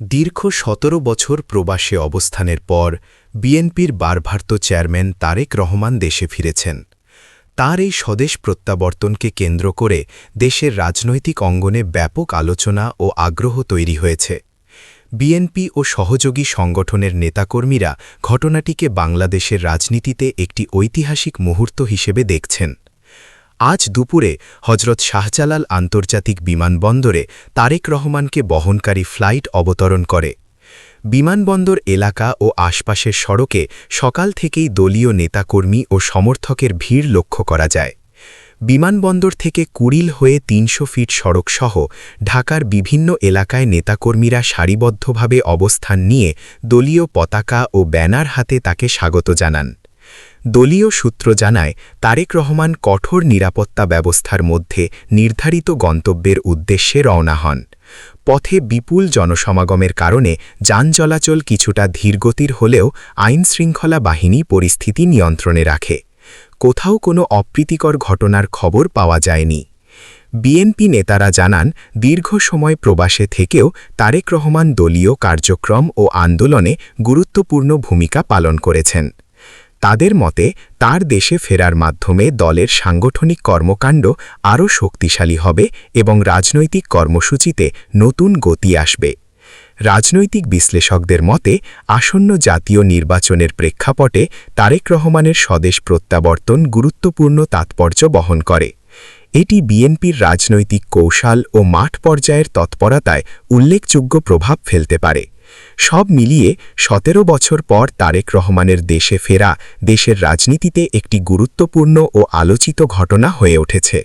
দীর্ঘ সতেরো বছর প্রবাসে অবস্থানের পর বিএনপির বারভার্ত চেয়ারম্যান তারেক রহমান দেশে ফিরেছেন। তার এই স্বদেশ প্রত্যাবর্তনকে কেন্দ্র করে দেশের রাজনৈতিক অঙ্গনে ব্যাপক আলোচনা ও আগ্রহ তৈরি হয়েছে। বিএনপি ও সহযোগী সংগঠনের নেতাকর্মীরা ঘটনাটিকে বাংলাদেশের রাজনীতিতে একটি ঐতিহাসিক মুহূর্ত হিসেবে দেখছেন। আজ দুপুরে হজরত শাহজালাল আন্তর্জাতিক বিমানবন্দরে তারেক রহমানকে বহনকারী ফ্লাইট অবতরণ করে। বিমানবন্দর এলাকা ও আশপাশের সড়কে সকাল থেকেই দলীয় নেতাকর্মী ও সমর্থকের ভিড় লক্ষ্য করা যায়। বিমানবন্দর থেকে কুড়িল হয়ে তিনশো ফিট সড়কসহ ঢাকার বিভিন্ন এলাকায় নেতাকর্মীরা সারিবদ্ধভাবে অবস্থান নিয়ে দলীয় পতাকা ও ব্যানার হাতে তাকে স্বাগত জানান। দলীয় সূত্র জানায়, তারেক রহমান কঠোর নিরাপত্তা ব্যবস্থার মধ্যে নির্ধারিত গন্তব্যের উদ্দেশ্যে রওনা হন। পথে বিপুল জনসমাগমের কারণে যান চলাচল কিছুটা ধীরগতির হলেও আইনশৃঙ্খলা বাহিনী পরিস্থিতি নিয়ন্ত্রণে রাখে। কোথাও কোনো অপ্রীতিকর ঘটনার খবর পাওয়া যায়নি। বিএনপি নেতারা জানান, দীর্ঘ সময় প্রবাসে থেকেও তারেক রহমান দলীয় কার্যক্রম ও আন্দোলনে গুরুত্বপূর্ণ ভূমিকা পালন করেছেন। তাদের মতে, তার দেশে ফেরার মাধ্যমে দলের সাংগঠনিক কর্মকাণ্ড আরও শক্তিশালী হবে এবং রাজনৈতিক কর্মসূচিতে নতুন গতি আসবে। রাজনৈতিক বিশ্লেষকদের মতে, আসন্ন জাতীয় নির্বাচনের প্রেক্ষাপটে তারেক রহমানের স্বদেশ প্রত্যাবর্তন গুরুত্বপূর্ণ তাৎপর্য বহন করে। এটি বিএনপির রাজনৈতিক কৌশল ও মাঠ পর্যায়ের তৎপরতায় উল্লেখযোগ্য প্রভাব ফেলতে পারে। সব মিলিয়ে সতেরো বছর পর তারেক রহমানের দেশে ফেরা দেশের রাজনীতিতে একটি গুরুত্বপূর্ণ ও আলোচিত ঘটনা হয়ে উঠেছে।